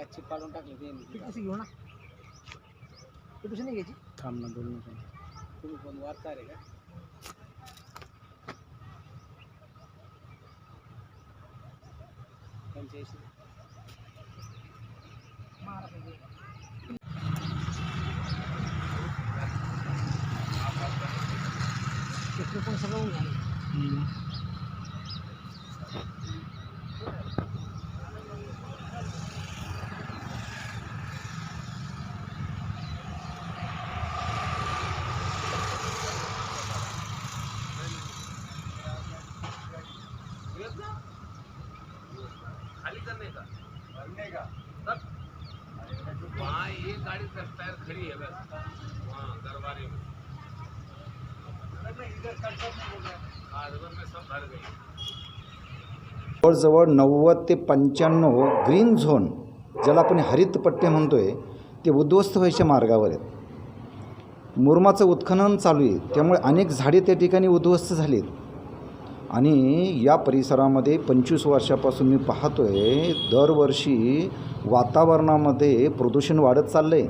गॅसची काढून टाकली ते कशी घेऊ ना. ते कशी नाही घ्यायची? थांब ना बोल तुम्ही पण वाचता रे का? पंच्याऐंशी. पण सगळं ऊन झालं. करने का ये गाड़ी टायर खड़ी है बस। दरबारी में। जवळजवळ नव्वद ते पंच्याण्णव ग्रीन झोन ज्याला आपण हरित पट्टे म्हणतोय ते उद्ध्वस्त व्हायच्या मार्गावर आहेत. मुरमाचं उत्खनन चालू आहे. त्यामुळे अनेक झाडे त्या ठिकाणी उद्ध्वस्त झालीत. आणि या परिसरामध्ये पंचवीस वर्षापासून मी पाहतो आहे दरवर्षी वातावरणामध्ये प्रदूषण वाढत चाललं आहे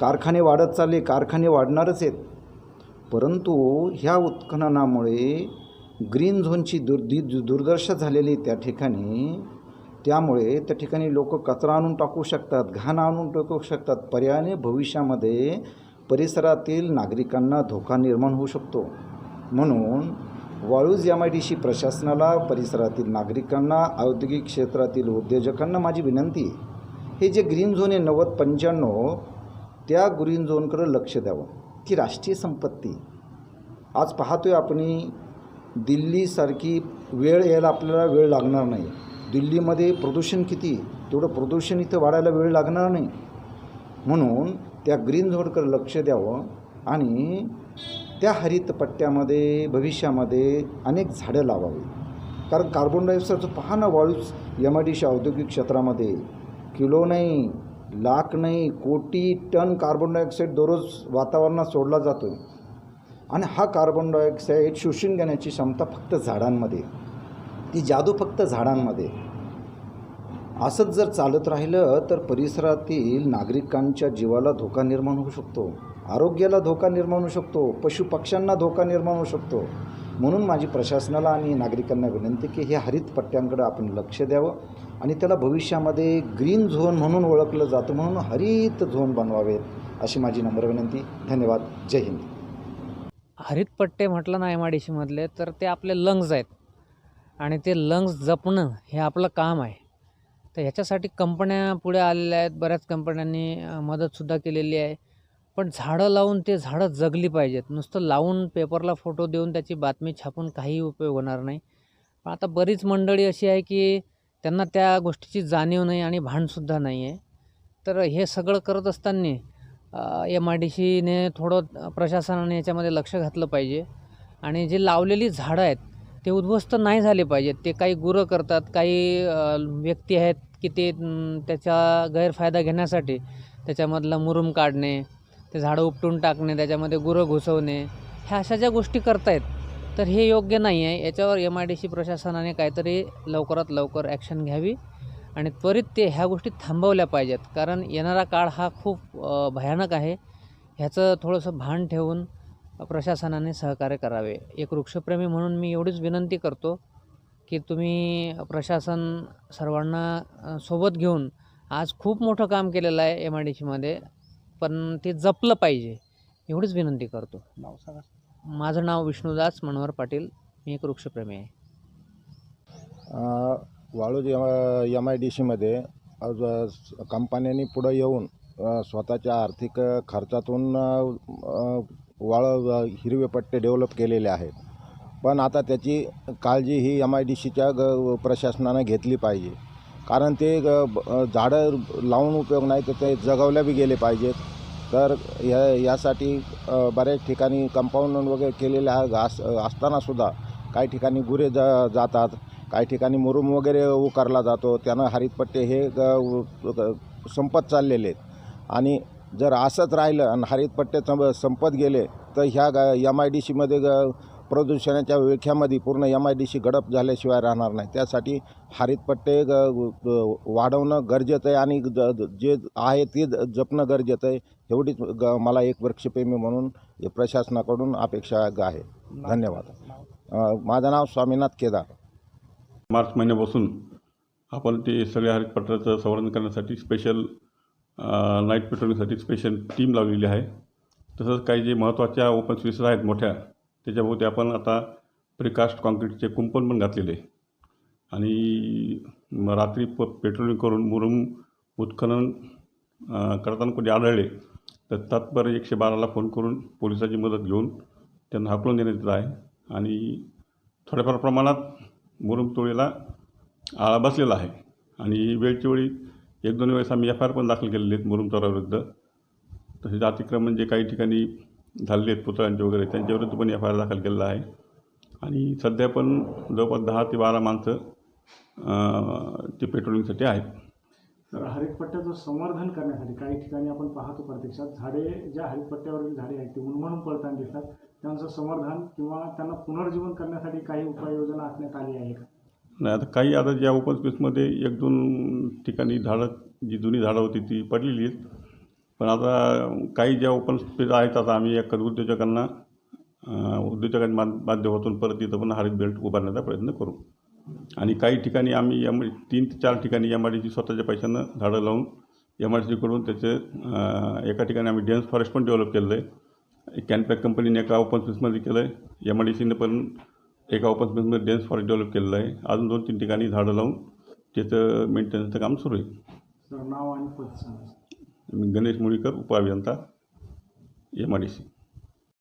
कारखाने वाढत चालले कारखाने वाढणारच आहेत. परंतु ह्या उत्खननामुळे ग्रीन झोनची दुर् दि दुर्दशा झालेली आहे त्या ठिकाणी त्यामुळे त्या ठिकाणी लोक कचरा आणून टाकू शकतात घाण आणून टाकू शकतात. पर्यायाने भविष्यामध्ये परिसरातील नागरिकांना धोका निर्माण होऊ शकतो. म्हणून Waluj M I T C प्रशासनाला परिसरातील नागरिकांना औद्योगिक क्षेत्रातील उद्योजकांना माझी विनंती आहे. हे जे ग्रीन झोन आहे नव्वद पंच्याण्णव त्या ग्रीन झोनकडं लक्ष द्यावं. ती राष्ट्रीय संपत्ती. आज पाहतोय आपण दिल्लीसारखी वेळ यायला आपल्याला वेळ लागणार नाही. दिल्लीमध्ये प्रदूषण किती? तेवढं प्रदूषण इथं वाढायला वेळ लागणार नाही. म्हणून त्या ग्रीन झोनकडे लक्ष द्यावं आणि त्या हरितपट्ट्यामध्ये भविष्यामध्ये अनेक झाडं लावावी. कारण कार्बन डायऑक्साईडचं पहा ना Waluj M I D C औद्योगिक क्षेत्रामध्ये. किलो नाही लाख नाही कोटी टन कार्बन डायऑक्साईड दररोज वातावरणात सोडला जातो आहे आणि हा कार्बन डायऑक्साईड शोषून घेण्याची क्षमता फक्त झाडांमध्ये. ती जादू फक्त झाडांमध्ये. असंच जर चालत राहिलं तर परिसरातील नागरिकांच्या जीवाला धोका निर्माण होऊ शकतो. आरोग्याला धोका निर्माण होऊ शकतो. पशुपक्ष्यांना धोका निर्माण होऊ शकतो. म्हणून माझी प्रशासनाला आणि नागरिकांना विनंती की हे हरित पट्ट्यांकडे आपण लक्ष द्यावं आणि त्याला भविष्यामध्ये ग्रीन झोन म्हणून ओळखलं जातं म्हणून हरित झोन बनवावेत अशी माझी नम्र विनंती. धन्यवाद. जय हिंद. हरित पट्टे म्हटलं ना एम आय डी सीमधले तर ते आपले लंग्स आहेत. आणि ते लंग्स जपणं हे आपलं काम आहे. तर ह्याच्यासाठी कंपन्या पुढे आलेल्या आहेत. बऱ्याच कंपन्यांनी मदतसुद्धा केलेली आहे. पण झाडं लावून ते झाडं जगली पाहिजेत. नुसतं लावून पेपरला फोटो देऊन त्याची बातमी छापून काही उपयोग होणार नाही. पण आता बरीच मंडळी अशी आहे की त्यांना त्या गोष्टीची जाणीव नाही आणि भानसुद्धा नाही आहे. तर हे सगळं करत असताना एम आय डी सीने थोडं प्रशासनाने याच्यामध्ये लक्ष घातलं पाहिजे. आणि जे लावलेली झाडं आहेत ते उद्ध्वस्त नाही झाले पाहिजेत. ते काही गुरं करतात काही व्यक्ती आहेत की ते त्याचा गैरफायदा घेण्यासाठी त्याच्यामधलं मुरुम काढणे ते झाडं उपटून टाकणे त्याच्यामध्ये गुरं घुसवणे ह्या अशा ज्या गोष्टी करतायत तर हे योग्य नाही आहे. याच्यावर एम आय डी सी प्रशासनाने काहीतरी लवकरात लवकर ॲक्शन घ्यावी आणि त्वरित ते ह्या गोष्टी थांबवल्या पाहिजेत. कारण येणारा काळ हा खूप भयानक आहे. ह्याचं थोडंसं भान ठेवून प्रशासनाने सहकार्य करावे. एक वृक्षप्रेमी म्हणून मी एवढीच विनंती करतो की तुम्ही प्रशासन सर्वांना सोबत घेऊन आज खूप मोठं काम केलेलं आहे एम आय डी सीमध्ये पण ते जपलं पाहिजे एवढीच विनंती करतो. नाव सांगा माझं नाव विष्णुदास मनोहर पाटील मी एक वृक्षप्रेमी आहे. वाळूज एम आय डी सीमध्ये कंपन्यांनी पुढं येऊन स्वतःच्या आर्थिक खर्चातून वाळ हिरवे पट्टे डेव्हलप केलेले आहेत. पण आता त्याची काळजी ही एम आय डी सीच्या ग प्रशासनानं घेतली पाहिजे. कारण ते ग झाडं लावून उपयोग नाही तर ते जगवल्या बी गेले पाहिजेत. तर या यासाठी बऱ्याच ठिकाणी कंपाऊंड वगैरे केलेले घास अस असतानासुद्धा काही ठिकाणी गुरे जा जातात काही ठिकाणी मुरुम वगैरे उकारला जातो. त्यानं हरितपट्टे हे ग- संपत चाललेले आहेत. आणि जर असंच राहिलं आणि हरितपट्टे संप संपत गेले तर ह्या ग एम आय डी सीमध्ये ग प्रदूषणाच्या विळख्यामध्ये पूर्ण एम आय डी सी गडप झाल्याशिवाय राहणार नाही. त्यासाठी हरितपट्टे ग वाढवणं गरजेचं आहे आणि ज- जे आहे ते ज- जपणं गरजेचं आहे. एवढीच ग मला एक वृक्षप्रेमी म्हणून प्रशासनाकडून अपेक्षा आहे. धन्यवाद. माझं नाव स्वामीनाथ केदार. मार्च महिन्यापासून आपण ते सगळ्या हरितपट्ट्याचं संवर्धन करण्यासाठी स्पेशल नाईट पेट्रोलिंगसाठी स्पेशल टीम लावलेली आहे. तसंच काही जे महत्त्वाच्या ओपन स्पेसेस आहेत मोठ्या त्याच्याभोवती आपण आता प्रिकास्ट कॉन्क्रीटचे कुंपण पण घातलेले. आणि रात्री प पेट्रोलिंग करून मुरुम उत्खनन करताना कोणी आढळले तर तात्पर्य एकशे बाराला फोन करून पोलिसाची मदत घेऊन त्यांना हाकलून देण्यात येत आहे. आणि थोड्याफार प्रमाणात मुरुम तोळीला आळा बसलेला आहे. आणि वेळच्या वेळी एक दोन वेळेस आम्ही एफ आय आर पण दाखल केलेले आहेत मुरुम तोडाविरुद्ध तसेच अतिक्रमण जे काही ठिकाणी झालेले आहेत पुतळ्यांचे वगैरे त्यांच्याविरुद्ध पण एफ आय आर दाखल केलेला आहे. आणि सध्या पण जवळपास दहा ते बारा माणसं ते पेट्रोलिंगसाठी आहेत. तर हरितपट्ट्याचं संवर्धन करण्यासाठी काही ठिकाणी आपण पाहतो प्रत्यक्षात झाडे ज्या हरितपट्ट्यावरील झाडे आहेत ते उन्मळून पडताना दिसतात. त्यांचं संवर्धन किंवा त्यांना पुनर्जीवन करण्यासाठी काही उपाययोजना आखण्यात आली आहे का नाही आता काही आता ज्या ओपन स्पेसमध्ये एक दोन ठिकाणी झाडं जी जुनी झाडं होती ती पडलेली आहेत. पण आता काही ज्या ओपन स्पेस आहेत आता आम्ही एक उद्योजकांना अं, उद्योजकांच्या मा माध्यमातून परत तिथं पण हरित बेल्ट उभारण्याचा प्रयत्न करू. आणि काही ठिकाणी आम्ही एम तीन ते चार ठिकाणी एम आय डी सी स्वतःच्या पैशानं झाडं लावून एम आय डी सीकडून त्याचे एका ठिकाणी आम्ही डेन्स फॉरेस्ट पण डेव्हलप केलेलं आहे. कॅनपॅक कंपनीने एका ओपन स्पेसमध्ये केलं आहे एम आय डी सीने पण एका ओपन स्पेसमध्ये डेन्स फॉरेस्ट डेव्हलप केलेलं आहे. अजून दोन तीन ठिकाणी झाडं लावून त्याचं मेंटेनन्सचं काम सुरू आहे. नाव आणि मी गणेश मुळीकर उपअभियंता एम आय डी सी